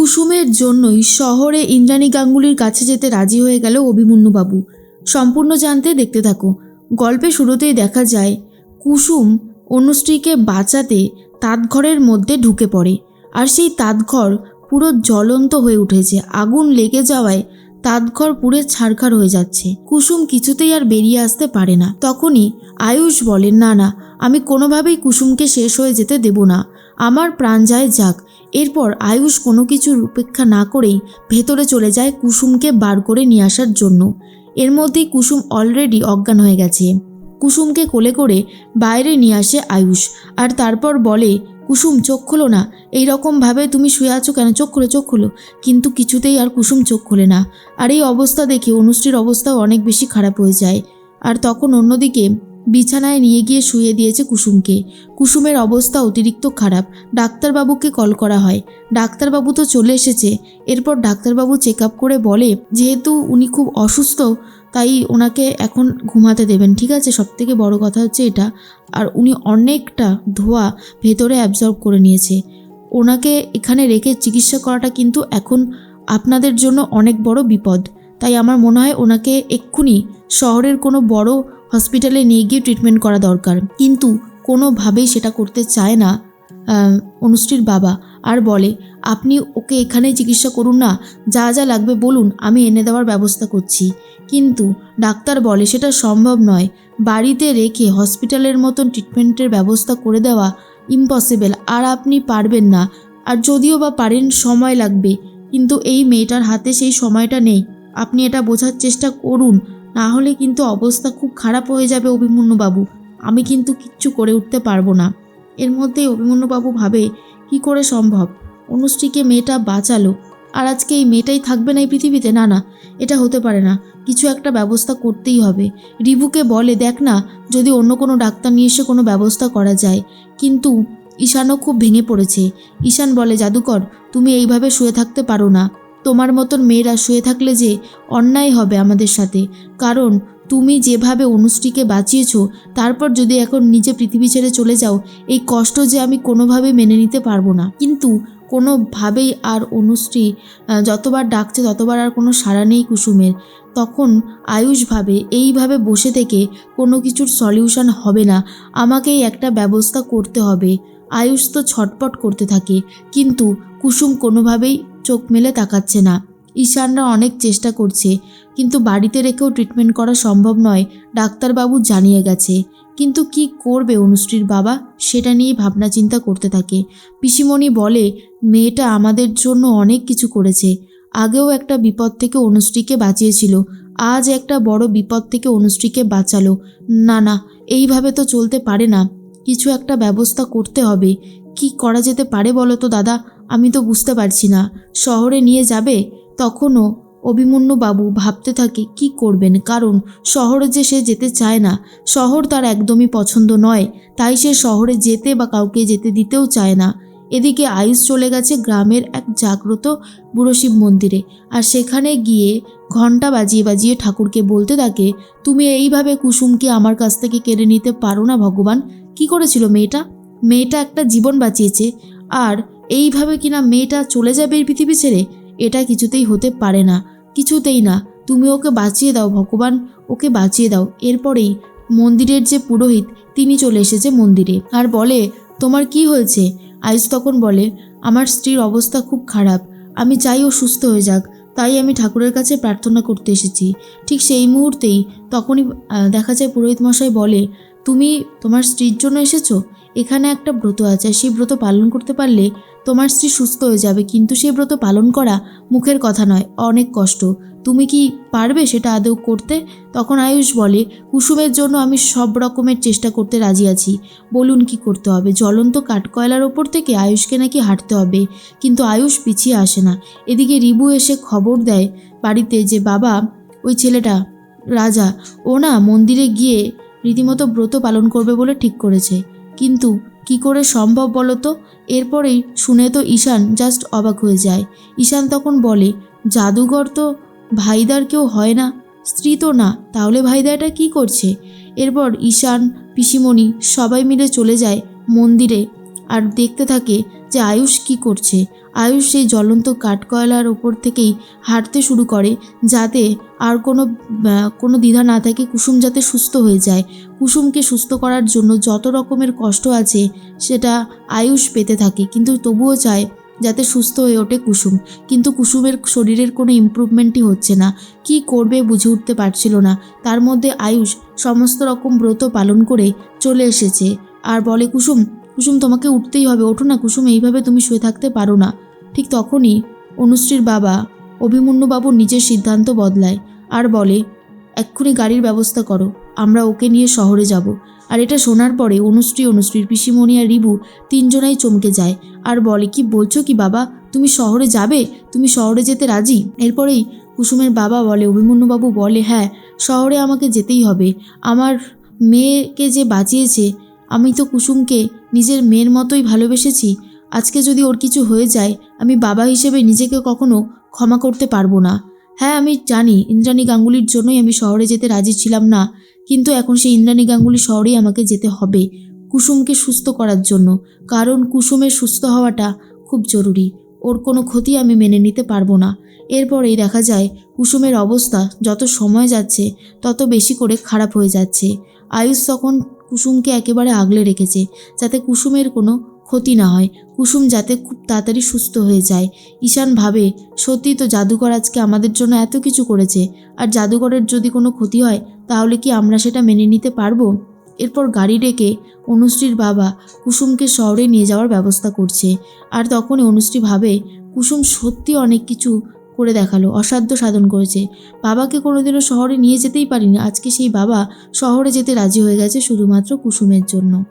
কুসুমের জন্যই শহরে ইন্দ্রাণী গাঙ্গুলির কাছে যেতে রাজি হয়ে গেল অভিমন্যুবাবু। সম্পূর্ণ জানতে দেখতে থাকো। গল্পে শুরুতেই দেখা যায়, কুসুম অনুশ্রীকে বাঁচাতে তাঁতঘরের মধ্যে ঢুকে পড়ে আর সেই তাঁতঘর পুরো জ্বলন্ত হয়ে উঠেছে। আগুন লেগে যাওয়ায় তাঁতঘর পুড়ে ছারখার হয়ে যাচ্ছে। কুসুম কিছুতেই আর বেরিয়ে আসতে পারে না। তখনই আয়ুষ বলেন না না, আমি কোনোভাবেই কুসুমকে শেষ হয়ে যেতে দেব না। আমার প্রাণ যায় যাক। এরপর আয়ুষ কোনো কিছুর উপেক্ষা না করেই ভেতরে চলে যায় কুসুমকে বার করে নিয়ে আসার জন্য। এর মধ্যেই কুসুম অলরেডি অজ্ঞান হয়ে গেছে। কুসুমকে কোলে করে বাইরে নিয়ে আসে আয়ুষ আর তারপর বলে, কুসুম, চোখ খোলো না। এই রকমভাবে তুমি শুয়ে আছো কেন? চোখ খোলো চোখ খোলো। কিন্তু কিছুতেই আর কুসুম চোখ খোলে না। আর এই অবস্থা দেখে অনুষ্ঠির অবস্থাও অনেক বেশি খারাপ হয়ে যায়। আর তখন অন্যদিকে বিছানায় নিয়ে গিয়ে শুয়ে দিয়েছে কুসুমকে। কুসুমের অবস্থা অতিরিক্ত খারাপ। ডাক্তারবাবুকে কল করা হয়। ডাক্তারবাবু তো চলে এসেছে। এরপর ডাক্তারবাবু চেক আপ করে বলে, যেহেতু উনি খুব অসুস্থ, তাই ওনাকে এখন ঘুমাতে দেবেন। ঠিক আছে? সবথেকে বড় কথা হচ্ছে এটা। আর উনি অনেকটা ধোয়া ভেতরে অ্যাবজর্ব করে নিয়েছে। ওনাকে এখানে রেখে চিকিৎসা করাটা কিন্তু এখন আপনাদের জন্য অনেক বড় বিপদ। তাই আমার মনে হয় ওনাকে এক্ষুনি শহরের কোনো বড় হসপিটালে নিয়ে গিয়ে ট্রিটমেন্ট করা দরকার। কিন্তু কোনোভাবেই সেটা করতে চায় না অনুশ্রীর বাবা। আর বলে, আপনি ওকে এখানে চিকিৎসা করুন না, যা যা লাগবে বলুন, আমি এনে দেওয়ার ব্যবস্থা করছি। কিন্তু ডাক্তার বলে, সেটা সম্ভব নয়। বাড়িতে রেখে হসপিটালের মতন ট্রিটমেন্টের ব্যবস্থা করে দেওয়া ইম্পসিবল আর আপনি পারবেন না। আর যদিও বা পারেন, সময় লাগবে। কিন্তু এই মেয়েটার হাতে সেই সময়টা নেই। আপনি এটা বোঝার চেষ্টা করুন। না হলে কিন্তু অবস্থা খুব খারাপ হয়ে যাবে অভিমন্যুবাবু। আমি কিন্তু কিচ্ছু করে উঠতে পারব না। এর মধ্যেই অভিমন্যুবাবু ভাবে, কি করে সম্ভব? অনুশ্রীকে মেয়েটা বাঁচালো। আর আজকে এই মেয়েটাই থাকবে না এই পৃথিবীতে? না না, এটা হতে পারে না। কিছু একটা ব্যবস্থা করতেই হবে। রিভুকে বলে, দেখ না, যদি অন্য কোনো ডাক্তার নিয়ে এসে কোনো ব্যবস্থা করা যায়। কিন্তু ঈশানও খুব ভেঙে পড়েছে। ঈশান বলে, জাদুকর, তুমি এইভাবে শুয়ে থাকতে পারো না। তোমার মতন মেয়েরা শুয়ে থাকলে যে অন্যায় হবে আমাদের সাথে। কারণ তুমি যেভাবে অনুশ্রীকে বাঁচিয়েছো, তারপর যদি এখন নিজে পৃথিবী ছেড়ে চলে যাও, এই কষ্ট যে আমি কোনোভাবেই মেনে নিতে পারব না। কিন্তু কোনোভাবেই আর অনুশ্রী যতবার ডাকছে ততবার আর কোনো সাড়া নেই কুসুমের। তখন আয়ুষ ভাবে এইভাবে বসে থেকে কোনো কিছুর সলিউশন হবে না। আমাকেই একটা ব্যবস্থা করতে হবে। আয়ুষ তো ছটপট করতে থাকে। কিন্তু কুসুম কোনোভাবেই চোখ মেলে তাকাচ্ছে না। ঈশানরা অনেক চেষ্টা করছে, কিন্তু বাড়িতে রেখেও ট্রিটমেন্ট করা সম্ভব নয়, ডাক্তারবাবু জানিয়ে গেছে। কিন্তু কি করবে অনুশ্রীর বাবা? সেটা নিয়ে ভাবনা চিন্তা করতে থাকে। পিসিমণি বলে, মেয়েটা আমাদের জন্য অনেক কিছু করেছে। আগেও একটা বিপদ থেকে অনুশ্রীকে বাঁচিয়েছিল, আজ একটা বড় বিপদ থেকে অনুশ্রীকে বাঁচালো। না না, এইভাবে তো চলতে পারে না। কিছু একটা ব্যবস্থা করতে হবে। কি করা যেতে পারে বলো তো দাদা? আমি তো বুঝতে পারছি না। শহরে নিয়ে যাবে? তখনও অভিমন্যু বাবু ভাবতে থাকে, কি করবেন? কারণ শহরে যে সে যেতে চায় না। শহর তার একদমই পছন্দ নয়। তাই সে শহরে যেতে বা কাউকে যেতে দিতেও চায় না। এদিকে আয়ুষ চলে গেছে গ্রামের এক জাগ্রত বুড়ো শিব মন্দিরে। আর সেখানে গিয়ে ঘণ্টা বাজিয়ে বাজিয়ে ঠাকুরকে বলতে থাকে, তুমি এইভাবে কুসুমকে আমার কাছ থেকে কেড়ে নিতে পারো না ভগবান। কি করেছিল মেয়েটা? মেয়েটা একটা জীবন বাঁচিয়েছে। আর এইভাবে কিনা মেয়েটা চলে যাবে এই পৃথিবী ছেড়ে? এটা কিছুতেই হতে পারে না। কিছুতেই না। তুমি ওকে বাঁচিয়ে দাও, ভগবান। ওকে বাঁচিয়ে দাও। এরপরেই মন্দিরের যে পুরোহিত, তিনি চলে এসেছে মন্দিরে। আর বলে, তোমার কি হয়েছে? আয়ুষ তখন বলে, আমার স্ত্রীর অবস্থা খুব খারাপ। আমি চাই ও সুস্থ হয়ে যাক। তাই আমি ঠাকুরের কাছে প্রার্থনা করতে এসেছি। ঠিক সেই মুহূর্তেই তখনই দেখা যায় পুরোহিত মশাই বলে, তুমি তোমার স্ত্রীর জন্য এসেছ? এখানে একটা ব্রত আছে। সেই ব্রত পালন করতে পারলে তোমার স্ত্রী সুস্থ হয়ে যাবে, কিন্তু সে ব্রত পালন করা মুখের কথা নয়, অনেক কষ্ট। তুমি কি পারবে সেটা আদৌ করতে? তখন আয়ুষ বলে, কুসুমের জন্য আমি সব রকমের চেষ্টা করতে রাজি আছি। বলুন কি করতে হবে? জ্বলন্ত কাঠকয়লার ওপর থেকে আয়ুষকে নাকি হাঁটতে হবে। কিন্তু আয়ুষ পিছিয়ে আসে না। এদিকে রিবু এসে খবর দেয় বাড়িতে যে বাবা, ওই ছেলেটা, রাজা, ও না মন্দিরে গিয়ে রীতিমতো ব্রত পালন করবে বলে ঠিক করেছে। কিন্তু কি করে সম্ভব বলো তো? এরপরেই শুনে তো ঈশান জাস্ট অবাক হয়ে যায়। ঈশান তখন বলে, জাদুঘর তো ভাইদার কেউ হয় না, স্ত্রী তো না, তাহলে ভাইদাটা কি কী করছে? এরপর ঈশান, পিসিমণি সবাই মিলে চলে যায় মন্দিরে। আর দেখতে থাকে যে আয়ুষ কি করছে। আয়ুষ সেই জ্বলন্ত কাঠকয়লার ওপর থেকেই হাঁটতে শুরু করে, যাতে আর কোনো কোনো দ্বিধা না থাকে কুসুম যাতে সুস্থ হয়ে যায়। কুসুমকে সুস্থ করার জন্য যত রকমের কষ্ট আছে, সেটা আয়ুষ পেতে থাকে। কিন্তু তবুও চায় যাতে সুস্থ হয়ে ওঠে কুসুম। কিন্তু কুসুমের শরীরের কোনো ইমপ্রুভমেন্টই হচ্ছে না। কি করবে বুঝে উঠতে পারছিল না। তার মধ্যে আয়ুষ সমস্ত রকম ব্রত পালন করে চলে এসেছে। আর বলে, কুসুম কুসুম তোমাকে উঠতেই হবে। ওঠো না কুসুম, এইভাবে তুমি শুয়ে থাকতে পারো না। ঠিক তখনই অনুশ্রীর বাবা অভিমন্যুবাবু নিজের সিদ্ধান্ত বদলায় আর বলে, এক্ষুনি গাড়ির ব্যবস্থা করো, আমরা ওকে নিয়ে শহরে যাব। আর এটা শোনার পরে অনুশ্রী, অনুশ্রীর পিসিমণি আর রিবু তিনজনাই চমকে যায় আর বলে, কি বলছো কি বাবা? তুমি শহরে যাবে? তুমি শহরে যেতে রাজি? এরপরেই কুসুমের বাবা বলে, অভিমন্যুবাবু বলে হ্যাঁ শহরে আমাকে যেতেই হবে। আমার মেয়েকে যে বাঁচিয়েছে, আমি তো কুসুমকে নিজের মেয়ের মতোই ভালোবেসেছি, আজকে যদি ওর কিছু হয়ে যায়, আমি বাবা হিসেবে নিজেকে কখনো ক্ষমা করতে পারব না। হ্যাঁ আমি জানি ইন্দ্রাণী গাঙ্গুলির জন্যই আমি শহরে যেতে রাজি ছিলাম না, কিন্তু এখন সেই ইন্দ্রাণী গাঙ্গুলি শহরেই আমাকে যেতে হবে, কুসুমকে সুস্থ করার জন্য, কারণ কুসুমের সুস্থ হওয়াটা খুব জরুরি। ওর কোনো ক্ষতি আমি মেনে নিতে পারব না। এরপরেই দেখা যায়, কুসুমের অবস্থা যত সময় যাচ্ছে, তত বেশি করে খারাপ হয়ে যাচ্ছে। আয়ুষ তখন কুসুমকে একেবারে আগলে রেখেছে, যাতে কুসুমের কোনো ক্ষতি না হয়। কুসুম যাতে খুব তাড়াতাড়ি সুস্থ হয়ে যায়। ঈশান ভাবে সত্যি তো জাদুকর আজকে আমাদের জন্য এত কিছু করেছে। আর জাদুকরের যদি কোনো ক্ষতি হয়, তাহলে কি আমরা সেটা মেনে নিতে পারব? এরপর গাড়ি ডেকে অনুশ্রীর বাবা কুসুমকে শহরে নিয়ে যাওয়ার ব্যবস্থা করছে। আর তখনই অনুশ্রী ভাবে, কুসুম সত্যি অনেক কিছু করে দেখাল, অসাধ্য সাধন করেছে। বাবাকে কোনোদিনও শহরে নিয়ে যেতেই পারিনি। আজকে সেই বাবা শহরে যেতে রাজি হয়ে গেছে শুধুমাত্র কুসুমের জন্য।